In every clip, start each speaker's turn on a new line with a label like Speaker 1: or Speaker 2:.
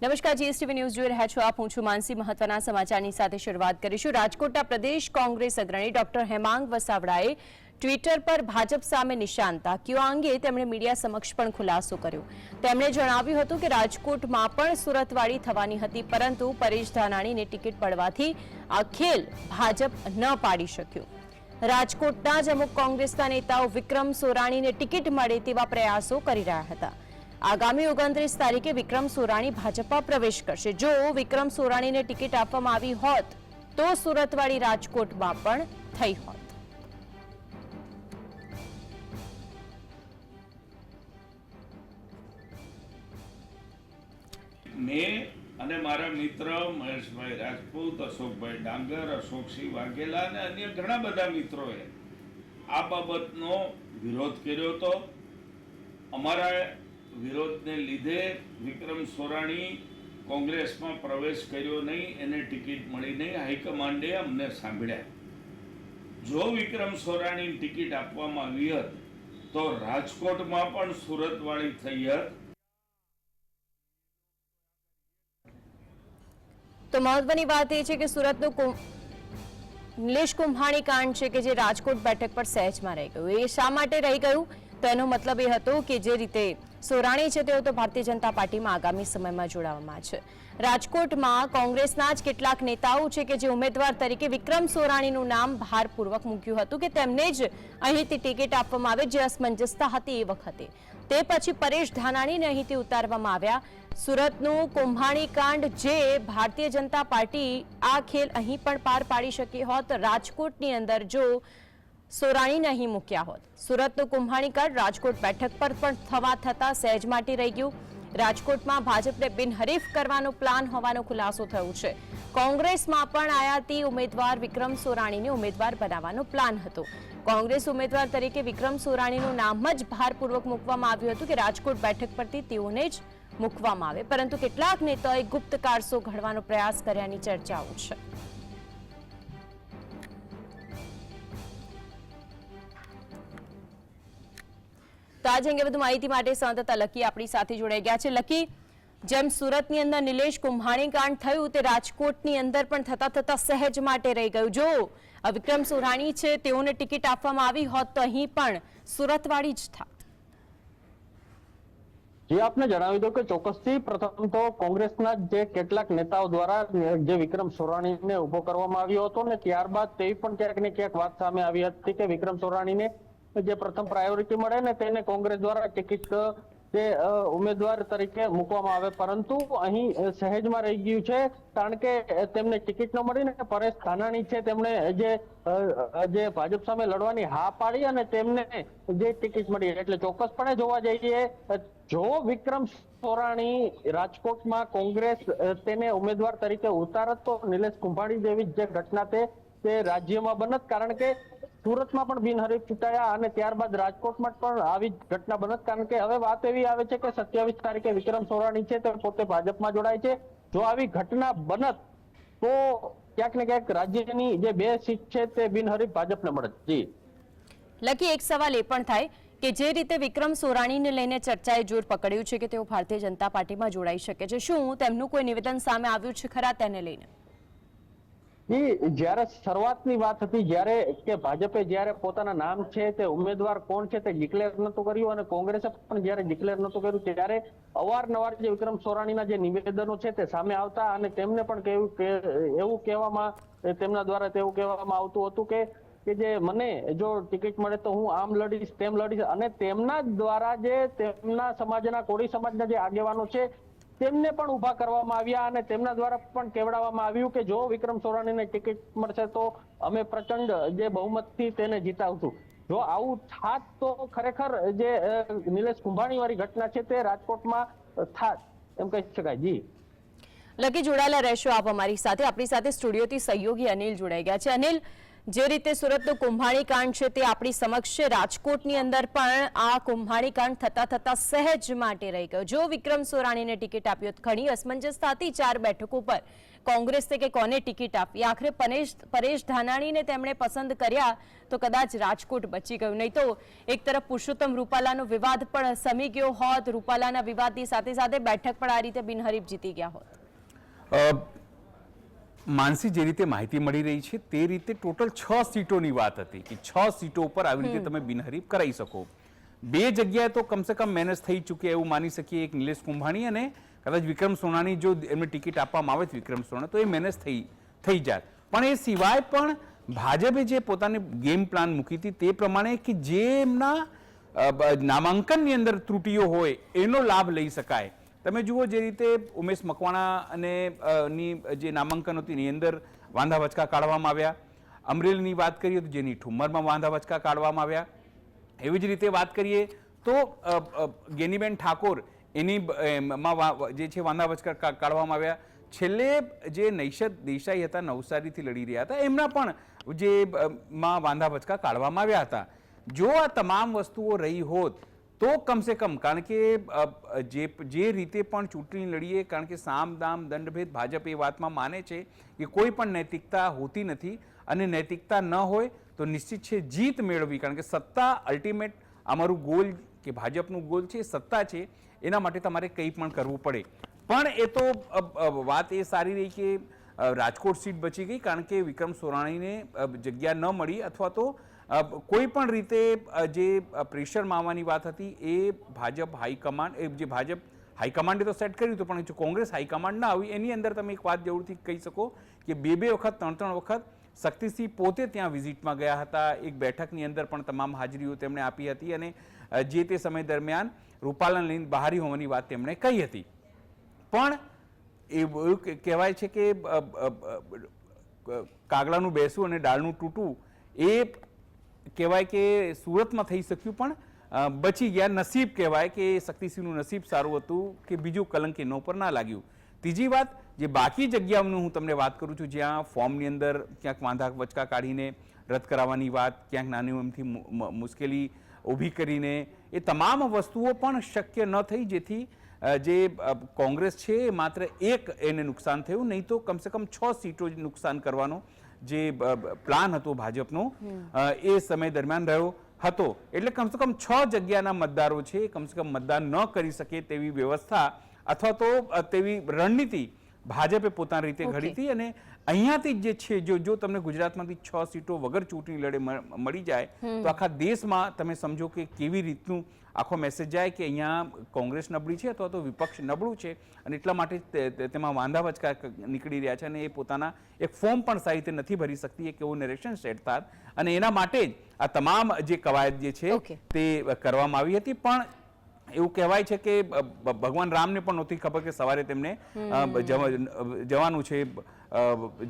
Speaker 1: નમસ્કાર, GSTV news જોઈ રહ્યા છો આપ. હું છું માનસી. મહત્વના સમાચારની સાથે શરૂઆત કરીશું. રાજકોટના પ્રદેશ કોંગ્રેસ અગ્રણી ડોક્ટર હેમાંગ વસાવડાએ ટ્વિટર પર ભાજપ સામે નિશાન તાક્યો અંગે તેમણે મીડિયા સમક્ષ પણ ખુલાસો કર્યો. તેમણે જણાવ્યું હતું કે રાજકોટમાં પણ સુરતવાળી થવાની હતી, પરંતુ પરેશ ધાનાણીને ટિકિટ પડવાથી આ ખેલ ભાજપ ન પાડી શક્યું. રાજકોટના જ અમુક કોંગ્રેસના નેતાઓ વિક્રમ સોરાણીને ટિકિટ મળે તેવા પ્રયાસો કરી રહ્યા હતા. આગામી ઓગણત્રીસ તારીખે વિક્રમ સોરાણી ભાજપમાં પ્રવેશ કરશે. જો વિક્રમ સોરાણીને ટિકિટ આપવામાં આવી હોત, તો સુરતવાળી રાજકોટમાં પણ થઈ હોત.
Speaker 2: મેં અને મારા મિત્ર મહેશભાઈ રાજપૂત, અશોકભાઈ ડાંગર, અશોકસિંહ વાઘેલા અને અન્ય ઘણા બધા મિત્રોએ આ બાબતનો વિરોધ કર્યો હતો. અમારા વિરોધને લીધે વિક્રમ સોરાણી કોંગ્રેસમાં પ્રવેશ કર્યો નહીં, એને ટિકિટ મળી નહીં. હાઈકમાન્ડે અમને સાંભળ્યા. જો વિક્રમ સોરાણી ટિકિટ આપવામાં આવી હોત, તો રાજકોટમાં પણ સુરતવાળી થઈ હોત.
Speaker 1: તો મહત્વની વાત એ છે કે સુરતનું નિલેશ કુંભાણી કાંડ છે કે જે રાજકોટ બેઠક પર સહેજમાં રહી ગયું. એ શા માટે રહી ગયું? તો એનો મતલબ એ હતો કે જે રીતે સોરાણી છે, તેઓ તો ભારતીય જનતા પાર્ટીમાં આગામી સમયમાં જોડાવામાં છે. રાજકોટમાં કોંગ્રેસના જ કેટલાક નેતાઓ છે કે જે ઉમેદવાર તરીકે વિક્રમ સોરાણીનું નામ ભારપૂર્વક મૂક્યું હતું કે તેમને જ અહીંથી ટિકિટ આપવામાં આવે, જે અસમંજસતા હતી એ વખતે. તે પછી પરેશ ધાનાણીને અહીંથી ઉતારવામાં આવ્યા. સુરતનું કુંભાણી કાંડ જે ભારતીય જનતા પાર્ટી આ ખેલ અહીં પણ પાર પાડી શકી હોત. રાજકોટની અંદર જો સોરાણીને અહીં મૂક્યા હોત. સુરતનું કુંભાણી રાજકોટ બેઠક પર પણ થવા થતા સહેજ માટે રહી ગયું. રાજકોટમાં ભાજપને બિનહરીફ કરવાનો પ્લાન હોવાનો ખુલાસો થયો છે. કોંગ્રેસમાં પણ આયાતી ઉમેદવાર વિક્રમ સોરાણીને ઉમેદવાર બનાવવાનો પ્લાન હતો. કોંગ્રેસ ઉમેદવાર તરીકે વિક્રમ સોરાણીનું નામ જ ભારપૂર્વક મૂકવામાં આવ્યું હતું કે રાજકોટ બેઠક પરથી તેઓને જ મૂકવામાં આવે. પરંતુ કેટલાક નેતાઓએ ગુપ્ત કારસો ઘડવાનો પ્રયાસ કર્યાની ચર્ચાઓ છે. તો આજે અંગે વધુ માહિતી માટે સંવાદદાતા લકી આપણી સાથે જોડાઈ ગયા છે. લકી, જેમ સુરતની અંદર નિલેશ કુંભાણી કાંડ થયું, તે રાજકોટની અંદર પણ થતા થતા સહેજ માટે રહી ગયું. જો વિક્રમ સુરાણી છે, તેઓને ટિકિટ આપવામાં આવી હોત તો અહીં પણ સુરતવાળી જ થાત.
Speaker 3: જે, આપને જણાવી દઉં કે ચોક્કસથી પ્રથમ તો કોંગ્રેસના જે કેટલાક નેતાઓ દ્વારા, જે વિક્રમ સોરાણીને ઊભો કરવામાં આવ્યો હતો ને ત્યારબાદ તેવી પણ ક્યાંક ને ક્યાંક વાત સામે આવી હતી કે વિક્રમ સોરાણીને જે પ્રથમ પ્રાયોરિટી મળે ને તેને કોંગ્રેસ દ્વારા ટિકિટ તે ઉમેદવાર તરીકે મૂકવામાં આવે. પરંતુ અહીં સહેજમાં રહી ગયું છે, કારણ કે તેમને ટિકિટ ન મળી ને પરેશ ધાનાણી છે, તેમણે જે જે ભાજપ સામે લડવાની હા પાડી અને તેમને જે ટિકિટ મળી. એટલે ચોક્કસપણે જોવા જઈએ જો વિક્રમ સોરાણી રાજકોટમાં કોંગ્રેસ તેને ઉમેદવાર તરીકે ઉતારત તો નિલેશ કુંભાણી જેવી જ ઘટના તે રાજ્યમાં બનત. કારણ કે સુરતમાં પણ બિનહરીફ ચૂંટાયા અને ત્યારબાદ રાજકોટમાં પણ આવી ઘટના બનત. કારણ કે હવે વાત એવી આવે છે કે સત્યાવીસ તારીખે વિક્રમ સોરાણી છે તે પોતે ભાજપમાં જોડાય છે. જો આવી ઘટના બનત, તો ક્યાંક ને ક્યાંક રાજ્યની જે બે સીટ છે તે બિનહરીફ ભાજપને મળત. જી.
Speaker 1: લકી એક સવાલ એ પણ થાય કે જે રીતે વિક્રમ સોરાણીને લઈને ચર્ચાએ જોર પકડ્યું છે કે તેઓ ભારતીય જનતા પાર્ટીમાં જોડાઈ શકે છે. શું તેમનું કોઈ નિવેદન સામે આવ્યું છે ખરા તેને લઈને?
Speaker 3: ઈ જ્યારે શરૂઆતની વાત હતી, જ્યારે કે ભાજપે જ્યારે પોતાના નામ છે તે ઉમેદવાર કોણ છે તે ડિક્લેર નતું કર્યું અને કોંગ્રેસે પણ જ્યારે ડિક્લેર નતું કર્યું, ત્યારે અવારનવાર જે વિક્રમ સોરાણીના જે નિવેદનો છે તે સામે આવતા અને તેમને પણ કેવું કે, એવું કહેવામાં, તેમના દ્વારા તેવું કહેવામાં આવતું હતું કે કે જે મને જો ટિકિટ મળે તો હું આમ લડીશ, તેમ લડીશ અને તેમના દ્વારા જે તેમના સમાજના કોળી સમાજના જે આગેવાનો છે તેમને પણ ઊભા કરવામાં આવ્યા અને તેમના દ્વારા પણ કેવડાવવામાં આવ્યું કે જો વિક્રમ સોરાણીને ટિકિટ મળશે તો અમે પ્રચંડ જે બહુમતથી તેને જીતાવશું. જો આવું થાત તો ખરેખર જે નિલેશ કુંભાણી વાળી ઘટના છે તે રાજકોટમાં થાત. એમ કહી શકાય. જી.
Speaker 1: લગી જોડાયેલા રહેશો આપ અમારી સાથે. આપણી સાથે સ્ટુડિયોથી સહયોગી અનિલ જોડાઈ ગયા છે. અનિલ જે રીતે સુરતનું કુંભાણી કાંડ છે તે આપણી સમક્ષ છે. રાજકોટની અંદર પણ આ કુંભાણી કાંડ થતા થતા સહેજ માટે રહી ગયો. જો વિક્રમ સોરાણીને ટિકિટ આપ્યો ઘણી અસમંજસતા હતી ચાર બેઠકો પર કોંગ્રેસે કે કોને ટિકિટ આપી? આખરે પરેશ પરેશ ધાનાણીને તેમણે પસંદ કર્યા તો કદાચ રાજકોટ બચી ગયું. નહીં તો એક તરફ પુરુષોત્તમ રૂપાલાનો વિવાદ પણ સમી ગયો હોત. રૂપાલાના વિવાદની સાથે સાથે બેઠક પણ આ રીતે બિનહરીફ જીતી ગયા હોત.
Speaker 4: માનસી જે રીતે માહિતી મળી રહી છે તે રીતે ટોટલ છ સીટોની વાત હતી કે છ સીટો ઉપર આવી રીતે તમે બિનહરીફ કરાવી શકો. બે જગ્યાએ તો કમસે કમ મેનેજ થઈ ચૂકે એવું માની શકીએ એક નિલેશ કુંભાણી અને કદાચ વિક્રમ સોનાની જો એમને ટિકિટ આપવામાં આવે છે વિક્રમ સોના તો એ મેનેજ થઈ થઈ જાય પણ એ સિવાય પણ ભાજપે જે પોતાની ગેમ પ્લાન મૂકી હતી તે પ્રમાણે કે જે એમના નામાંકનની અંદર ત્રુટીઓ હોય એનો લાભ લઈ શકાય. તમે જુઓ જે રીતે ઉમેશ મકવાણા અને ની જે નામાંકન હતી એની અંદર વાંધા વચકા કાઢવામાં આવ્યા. અમરેલીની વાત કરીએ તો જેની ઠુમ્મરમાં વાંધા વચકા કાઢવામાં આવ્યા. એવી જ રીતે વાત કરીએ તો ગેનીબેન ઠાકોર એની માં જે છે વાંધા વચકા કાઢવામાં આવ્યા. છેલ્લે જે નૈશદ દેસાઈ હતા, નવસારીથી લડી રહ્યા હતા, એમના પણ જે માં વાંધા વચકા કાઢવામાં આવ્યા હતા. જો આ તમામ વસ્તુઓ રહી હોત તો કમસે કમ, કારણ કે જે જે રીતે પણ ચૂંટણી લડીએ, કારણ કે સામ, દામ, દંડભેદ ભાજપ એ વાતમાં માને છે કે કોઈ પણ નૈતિકતા હોતી નથી અને નૈતિકતા ન હોય તો નિશ્ચિત છે જીત મેળવવી, કારણ કે સત્તા અલ્ટિમેટ અમારું ગોલ કે ભાજપનું ગોલ છે, સત્તા છે, એના માટે તમારે કંઈ પણ કરવું પડે. પણ એ તો વાત એ સારી રહી કે રાજકોટ સીટ બચી ગઈ, કારણ કે વિક્રમ સોરાણીને જગ્યા ન મળી અથવા તો કોઈ પણ રીતે જે પ્રેશર આવવાની વાત હતી, એ ભાજપ હાઈકમાન્ડ, એ જે ભાજપ હાઈકમાન્ડે તો સેટ કર્યું હતું, પણ જો કોંગ્રેસ હાઈકમાન્ડ ના આવી, એની અંદર તમે એક વાત જરૂરથી કહી શકો કે બે બે વખત, ત્રણ ત્રણ વખત શક્તિસિંહ પોતે ત્યાં વિઝિટમાં ગયા હતા. એક બેઠકની અંદર પણ તમામ હાજરીઓ તેમણે આપી હતી અને જે તે સમય દરમિયાન રૂપાલન લઈને બહારી હોવાની વાત તેમણે કહી હતી. પણ એવું કહેવાય છે કે કાગડાનું બેસવું અને ડાળનું તૂટવું એ કહેવાય કે સુરતમાં થઈ શક્યું, પણ બચી ગયા. નસીબ કહેવાય કે શક્તિસિંહનું નસીબ સારું હતું કે બીજું કલંક એનો પર ના લાગ્યું. ત્રીજી વાત, જે બાકી જગ્યાઓનું હું તમને વાત કરું છું, જ્યાં ફોર્મની અંદર ક્યાંક વાંધા વચકા કાઢીને રદ કરાવવાની વાત, ક્યાંક નાની એમથી મુશ્કેલી ઊભી કરીને, એ તમામ વસ્તુઓ પણ શક્ય ન થઈ, જેથી જે કોંગ્રેસ છે, એ માત્ર એક એને નુકસાન થયું, નહીં તો કમસે કમ છ સીટો જ નુકસાન કરવાનો જે પ્લાન હતો ભાજપનો એ સમય દરમિયાન રહ્યો હતો. એટલે કમસે કમ છ જગ્યાના મતદારો છે કમસે કમ મતદાન ન કરી શકે તેવી વ્યવસ્થા અથવા તો તેવી રણનીતિ ભાજપે પોતાની રીતે ઘડી હતી અને અહીંયાથી જ જે છે જો જો તમને ગુજરાતમાંથી છ સીટો વગર ચૂંટણી લડે મળી જાય તો આખા દેશમાં તમે સમજો કે કેવી રીતનું આખો મેસેજ જાય કે અહીંયા કોંગ્રેસ નબળી છે અથવા તો વિપક્ષ નબળું છે અને એટલા માટે તેમાં વાંધા વચકા નીકળી રહ્યા છે અને એ પોતાના એક ફોર્મ પણ સારી રીતે નથી ભરી શકતી એક એવું નિરીક્ષણ સેટ થાત અને એના માટે જ આ તમામ જે કવાયત જે છે તે કરવામાં આવી હતી. પણ એવું કહેવાય છે કે ભગવાન રામને પણ નહોતી ખબર કે સવારે તેમને જવાનું છે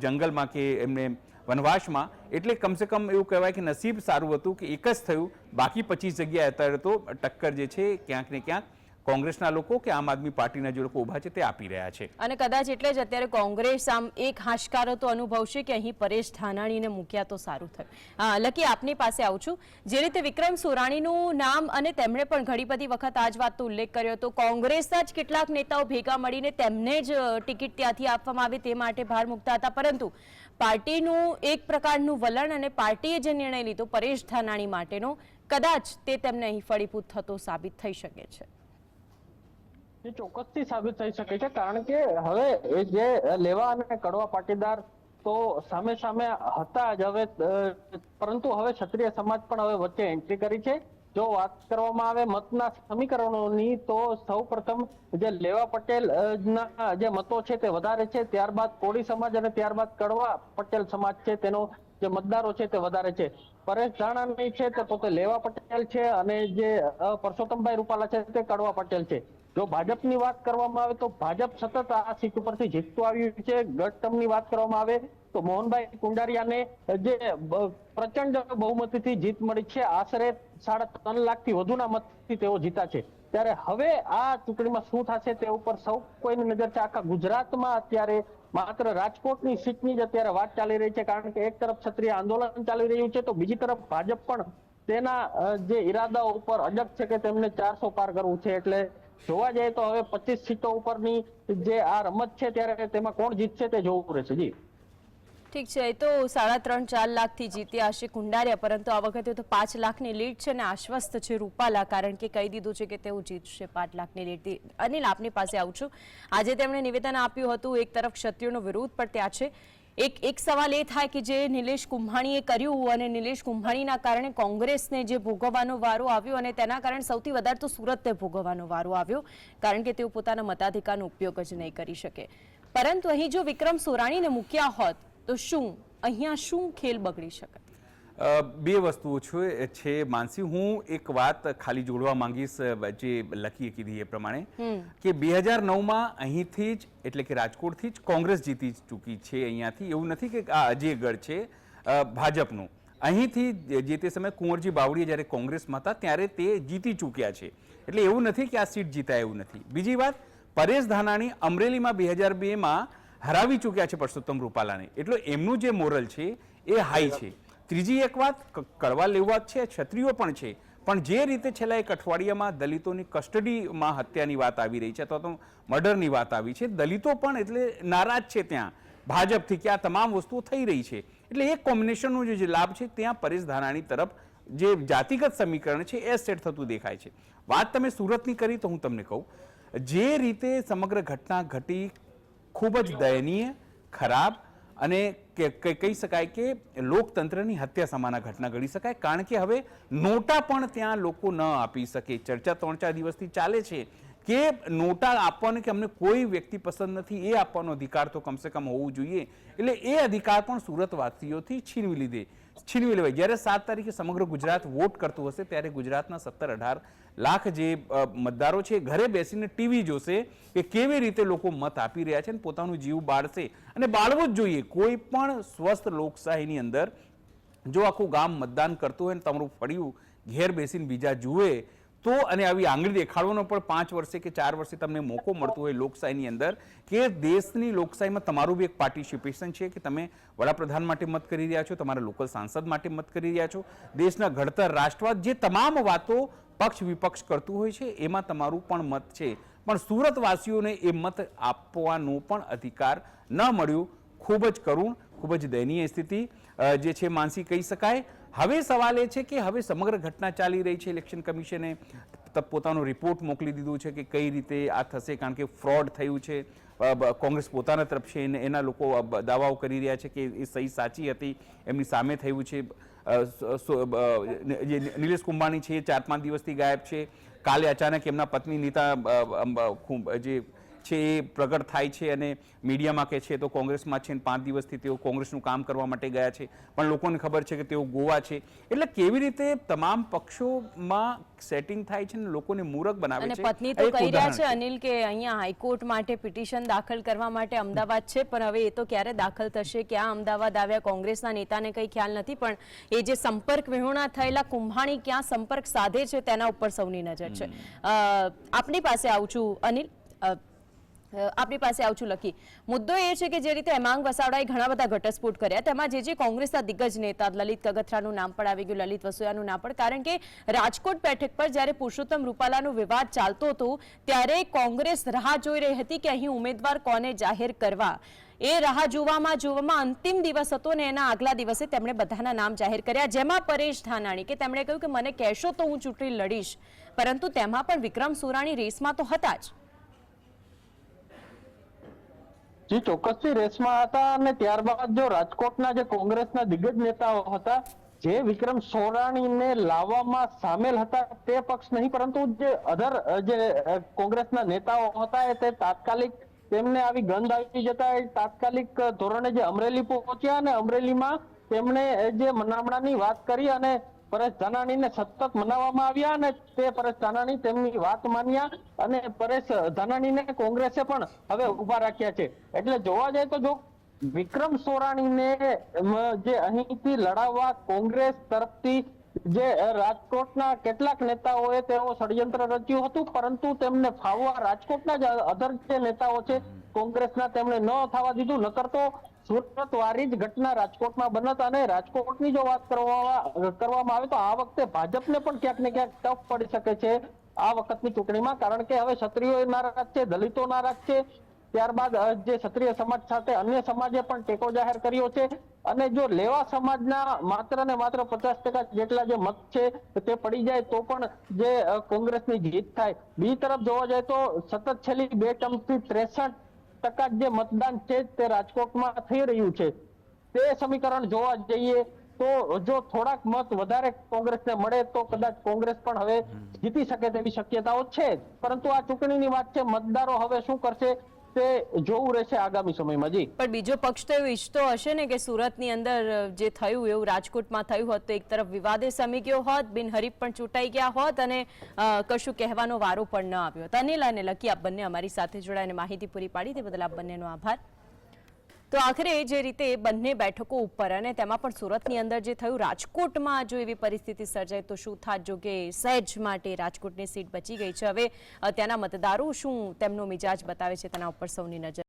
Speaker 4: જંગલમાં કે એમને વનવાસમાં. એટલે કમસે કમ એવું કહેવાય કે નસીબ સારું હતું કે એક જ થયું. બાકી પચીસ જગ્યાએ અત્યારે તો ટક્કર જે છે ક્યાંક ને ક્યાંક કોંગ્રેસના લોકો કે આમ આદમી પાર્ટીના જે લોકો ઊભા છે તે આપી રહ્યા છે.
Speaker 1: અને કદાચ એટલે જ અત્યારે કોંગ્રેસ આમ એક હાશકારો તો અનુભવશે કે અહીં પરેશ ધાનાણીને મૂક્યા તો સારું થયું. લકી આપની પાસે આવું છું. જે રીતે વિક્રમ સોરાણીનું નામ અને તેમણે પણ ઘણી બધી વખત આ જ વાતનો ઉલ્લેખ કર્યો હતો. કોંગ્રેસના જ કેટલાક નેતાઓ ભેગા મળીને તેમને જ ટિકિટ ત્યાંથી આપવામાં આવે તે માટે ભાર મૂકતા હતા. પરંતુ પાર્ટીનું એક પ્રકારનું વલણ અને પાર્ટીએ જે નિર્ણય લીધો પરેશ ધાનાણી માટેનો, કદાચ તે તેમને અહીં ફળીભૂત થતો સાબિત થઈ શકે છે.
Speaker 3: એ ચોક્કસથી સાબિત થઈ શકે છે. કારણ કે હવે એ જે લેવા અને કડવા પાટીદાર તો સામે સામે હતા જ હવે પરંતુ હવે ક્ષત્રિય સમાજ પણ હવે વચ્ચે એન્ટ્રી કરી છે. જો વાત કરવામાં આવે મતના સમીકરણોની, તો સૌ પ્રથમ જે લેવા પટેલ ના જે મતો છે તે વધારે છે. ત્યારબાદ કોળી સમાજ અને ત્યારબાદ કડવા પટેલ સમાજ છે તેનો જે મતદારો છે તે વધારે છે. પરેશ ધાણાની છે, તે પોતે લેવા પટેલ છે અને જે પરસોત્તમભાઈ રૂપાલા છે તે કડવા પટેલ છે. જો ભાજપની વાત કરવામાં આવે તો ભાજપ સતત આ સીટ ઉપરથી જીતતું આવ્યું છે. ટર્મની વાત કરવામાં આવે તો મોહનભાઈ કુંડારિયાને જે પ્રચંડ બહુમતીથી જીત મળી છે. આશરે સાડા ત્રણ લાખથી વધુના મતથી તેઓ જીતા છે. ત્યારે હવે આ ચૂંટણીમાં શું થશે તે ઉપર સૌ કોઈની નજર છે. આખા ગુજરાતમાં અત્યારે માત્ર રાજકોટની સીટની જ અત્યારે વાત ચાલી રહી છે. કારણ કે એક તરફ ક્ષત્રિય આંદોલન ચાલી રહ્યું છે તો બીજી તરફ ભાજપ પણ તેના જે ઈરાદાઓ ઉપર અડગ છે કે તેમને ચારસો પાર કરવું છે. એટલે જોવા જઈએ તો હવે પચીસ સીટો ઉપરની જે આ રમત છે ત્યારે તેમાં કોણ જીતશે તે જોવું રહેશે જી.
Speaker 1: ઠીક છે, એ તો સાડા ત્રણ, ચાર લાખથી જીત્યા હશે કુંડારિયા પરંતુ આ વખતે તો પાંચ લાખની લીડ છે અને આશ્વસ્ત છે રૂપાલા, કારણ કે કહી દીધું છે કે તેઓ જીતશે પાંચ લાખની લીડથી. અનિલ, આપની પાસે આવું છું. આજે તેમણે નિવેદન આપ્યું હતું, એક તરફ ક્ષત્રિયોનો વિરોધ પણ ત્યાં છે એક એક સવાલ એ થાય કે જે નિલેશ કુંભાણીએ કર્યું અને નિલેશ કુંભાણીના કારણે કોંગ્રેસને જે ભોગવવાનો વારો આવ્યો અને તેના કારણે સૌથી વધારે તો સુરતને ભોગવવાનો વારો આવ્યો કારણ કે તેઓ પોતાના મતાધિકારનો ઉપયોગ જ નહીં કરી શકે. પરંતુ અહીં જો વિક્રમ સોરાણીને મૂક્યા હોત તો શું? અહીંયા શું ખેલ બગડી શકે?
Speaker 4: અ, બે વસ્તુઓ છે છે માનસી. હું એક વાત ખાલી જોડવા માંગીશ જે લખી કીધી એ પ્રમાણે. કે બે હજાર નવમાં અહીંથી જ એટલે કે રાજકોટથી જ કોંગ્રેસ જીતી ચૂકી છે અહીંયાથી. એવું નથી કે આ અજયગઢ છે ભાજપનું. અહીંથી જે- જે તે સમયે કુંવરજી બાવળીએ જ્યારે કોંગ્રેસમાં હતા ત્યારે તે જીતી ચૂક્યા છે. એટલે એવું નથી કે આ સીટ જીતાય એવું નથી. બીજી વાત પરેશ ધાનાણી અમરેલીમાં બે હજાર બેમાં હરાવી ચૂક્યા છે પરસોત્તમ રૂપાલાને. એટલે એમનું જે મોરલ છે એ હાઈ છે. ત્રીજી એક વાત કરવા લેવા છે, ક્ષત્રિયો પણ છે. પણ જે રીતે છેલ્લા એક અઠવાડિયામાં દલિતોની કસ્ટડીમાં હત્યાની વાત આવી રહી છે અથવા તો મર્ડરની વાત આવી છે. દલિતો પણ એટલે નારાજ છે ત્યાં. ભાજપથી કે આ તમામ વસ્તુઓ થઈ રહી છે. એટલે એ કોમ્બિનેશનનો જે લાભ છે, ત્યાં પરેશ ધાનાણી તરફ જે જાતિગત સમીકરણ છે, એ સેટ થતું દેખાય છે. વાત તમે સુરતની કરી, તો હું તમને કહું. જે રીતે સમગ્ર ઘટના ઘટી ખૂબ જ દયનીય, ખરાબ અને કહી શકાય કે લોકતંત્રની હત્યા સમાના ઘટના ગણી શકાય, કારણ કે હવે નોટા પણ ત્યાં લોકો ન આપી શકે. ચર્ચા ત્રણ ચાર દિવસથી ચાલે છે કે નોટા આપવાને કે અમને કોઈ વ્યક્તિ પસંદ નથી, એ આપવાનો અધિકાર તો કમસે કમ હોવું જોઈએ. એટલે એ અધિકાર પણ સુરતવાસીઓથી છીનવી લીધે. છીનવી લેવાય. જ્યારે સાત તારીખે સમગ્ર ગુજરાત વોટ કરતું હશે, ત્યારે ગુજરાતના સત્તર અઢાર લાખ જે મતદારો છે ઘરે બેસીને ટીવી જોશે કે કેવી રીતે લોકો મત આપી રહ્યા છે અને પોતાનું જીવ બાળશે. અને બાળવો જ જોઈએ, કોઈ પણ સ્વસ્થ લોકશાહીની અંદર જો આખું ગામ મતદાન કરતું હોય ને તમારું ફળિયું ઘેર બેસીને બીજા જુએ તો અને આવી આંગળી દેખાડવાનો પણ પાંચ વર્ષે કે ચાર વર્ષે તમને મોકો મળતો હોય લોકશાહીની અંદર, કે દેશની લોકશાહીમાં તમારું બી એક પાર્ટિસિપેશન છે કે તમે વડાપ્રધાન માટે મત કરી રહ્યા છો, તમારા લોકલ સાંસદ માટે મત કરી રહ્યા છો, દેશના ઘડતર રાષ્ટ્રવાદ, જે તમામ વાતો પક્ષ વિપક્ષ કરતું હોય છે, એમાં તમારું પણ મત છે. પણ સુરતવાસીઓને એ મત આપવાનો પણ અધિકાર ન મળ્યું. ખૂબ જ કરુણ, ખૂબ જ દયનીય સ્થિતિ જે છે, માનસી કહી શકાય. હવે સવાલ એ છે કે હવે સમગ્ર ઘટના ચાલી રહી છે ઇલેક્શન કમિશને. પોતાનો રિપોર્ટ મોકલી દીધું છે કે કઈ રીતે આ થશે, કારણ કે ફ્રોડ થયું છે. કોંગ્રેસ પોતાના તરફ છે એને- લોકો દાવાઓ કરી રહ્યા છે કે એ સહી સાચી હતી, એમની સામે થયું છે. જે નિલેશ કુંભાણી છે એ ચાર પાંચ દિવસથી ગાયબ છે. કાલે અચાનક એમના પત્ની નીતા જે છે એ પ્રગટ થાય છે અને મીડિયામાં કે છે તો કોંગ્રેસમાં છે પાંચ દિવસથી તેઓ કોંગ્રેસનું કામ કરવા માટે ગયા છે. પણ લોકોને ખબર છે કે તેઓ ગોવા છે. એટલે કેવી રીતે તમામ પક્ષોમાં સેટિંગ થાય છે ને લોકોને મૂરખ બનાવે છે?
Speaker 1: પત્ની તો કહી રહ્યા છે અનિલ કે અહીંયા હાઈકોર્ટ માટે પિટિશન દાખલ કરવા માટે અમદાવાદ છે પણ હવે એ તો ક્યારે દાખલ થશે? ક્યાં અમદાવાદ આવ્યા? કોંગ્રેસના નેતાને કંઈ ખ્યાલ નથી પણ એ જે સંપર્ક વિહોણા થયેલા કુંભાણી ક્યાં સંપર્ક સાધે છે તેના ઉપર સૌની નજર છે. આપની પાસે આવું છું અનિલ? આપની પાસે આવું છું લખી મુદ્દો એ છે કે જે રીતે હેમાંગ વસાવડાએ ઘણા બધા ઘટસ્ફોટ કર્યા. તેમાં જે જે કોંગ્રેસના દિગ્ગજ નેતા લલિત કગથરાનું નામ પણ આવી ગયું, લલિત વસોયાનું નામ પણ. કારણ કે રાજકોટ બેઠક પર જ્યારે પુરુષોત્તમ રૂપાલાનો વિવાદ ચાલતો હતો, ત્યારે કોંગ્રેસ રાહ જોઈ રહી હતી કે અહીં ઉમેદવાર કોને જાહેર કરવા. એ રાહ જોવામાં જોવામાં અંતિમ દિવસ હતો ને એના આગલા દિવસે તેમણે બધાના નામ જાહેર કર્યા. જેમાં પરેશ ધાનાણી, કે તેમણે કહ્યું કે મને કહેશો તો હું ચૂંટણી લડીશ. પરંતુ તેમાં પણ વિક્રમ સુરાણી રેસમાં તો હતા જ.
Speaker 3: જી, ચોક્કસથી રેસમાં હતા અને ત્યારબાદ જો રાજકોટના જે કોંગ્રેસના દિગ્ગજ નેતાઓ હતા, જે વિક્રમ સોરાણીને લાવવામાં સામેલ હતા તે પક્ષ નહીં, પરંતુ જે અધર જે કોંગ્રેસના નેતાઓ હતા એ તે તાત્કાલિક તેમને આવી ગંધ આવી જતા તાત્કાલિક ધોરણે જે અમરેલી પહોંચ્યા અને અમરેલીમાં તેમણે જે મનામણાની વાત કરી અને પરેશ ધાનાણીને સતત મનાવવામાં આવ્યા અને તે પરેશ ધાનાણી તેમની વાત માન્યા અને પરેશ ધાનાણીને કોંગ્રેસે પણ હવે ઊભા રાખ્યા છે. એટલે જોવા જાય તો જો વિક્રમ સોરાણીને જે અહીંથી લડાવવા કોંગ્રેસ તરફથી જે રાજકોટના કેટલાક નેતાઓએ તેઓ ષડયંત્ર રચ્યું હતું પરંતુ તેમને ફાવવા રાજકોટના જ અધર જે નેતાઓ છે કોંગ્રેસના તેમણે ન થવા દીધું નકર તો સુરત વાળી જ ઘટના રાજકોટમાં બનત અને રાજકોટની જો વાત કરવામાં આવે તો આ વખતે ભાજપને પણ ક્યાંક ને ક્યાંક ટફ પડી શકે છે આ વખતની ચૂંટણીમાં. કારણ કે હવે ક્ષત્રિયો નારાજ છે, દલિતો નારાજ છે. ત્યારબાદ જે ક્ષત્રિય સમાજ સાથે અન્ય સમાજે પણ ટેકો જાહેર કર્યો છે. અને જો લેવા સમાજના માત્ર ને માત્ર પચાસ ટકા જેટલા જે મત છે તે પડી જાય તો પણ જે કોંગ્રેસની જીત થાય. બીજી તરફ જોવા જાય તો સતત છેલ્લી બે ટર્મથી ત્રેસઠ ટકા જે મતદાન છે તે રાજકોટમાં થઈ રહ્યું છે. તે સમીકરણ જોવા જઈએ તો જો થોડાક મત વધારે કોંગ્રેસને મળે તો કદાચ કોંગ્રેસ પણ હવે જીતી શકે તેવી શક્યતાઓ છે પરંતુ આ ચૂંટણીની વાત છે મતદારો હવે શું કરશે? તે જોવું રહેશે આગામી સમયમાં, જી.
Speaker 1: પણ બીજો પક્ષ તો એવું ઈચ્છતો હશે ને કે સુરતની અંદર જે થયું, એવું રાજકોટમાં થયું હોત તો એક તરફ વિવાદે સમી ગયો હોત, બિનહરીફ પણ ચૂંટાઈ ગયા હોત અને કશું કહેવાનો વારો પણ ન આવ્યો હોત. અનિલ અને લકી, આપ બંને અમારી સાથે જોડાઈને માહિતી પૂરી પાડી. તે બદલ આપ બંનેનો આભાર. તો આખરે જે રીતે બંને બેઠકો ઉપર અને તેમાં પણ સુરતની અંદર જે થયું, રાજકોટમાં જો એવી પરિસ્થિતિ સર્જાય તો શું થાત? જો કે સહેજ માટે રાજકોટની સીટ બચી ગઈ છે. હવે ત્યાંના મતદારો શું તેમનો મિજાજ બતાવે છે? તેના ઉપર સૌની નજર.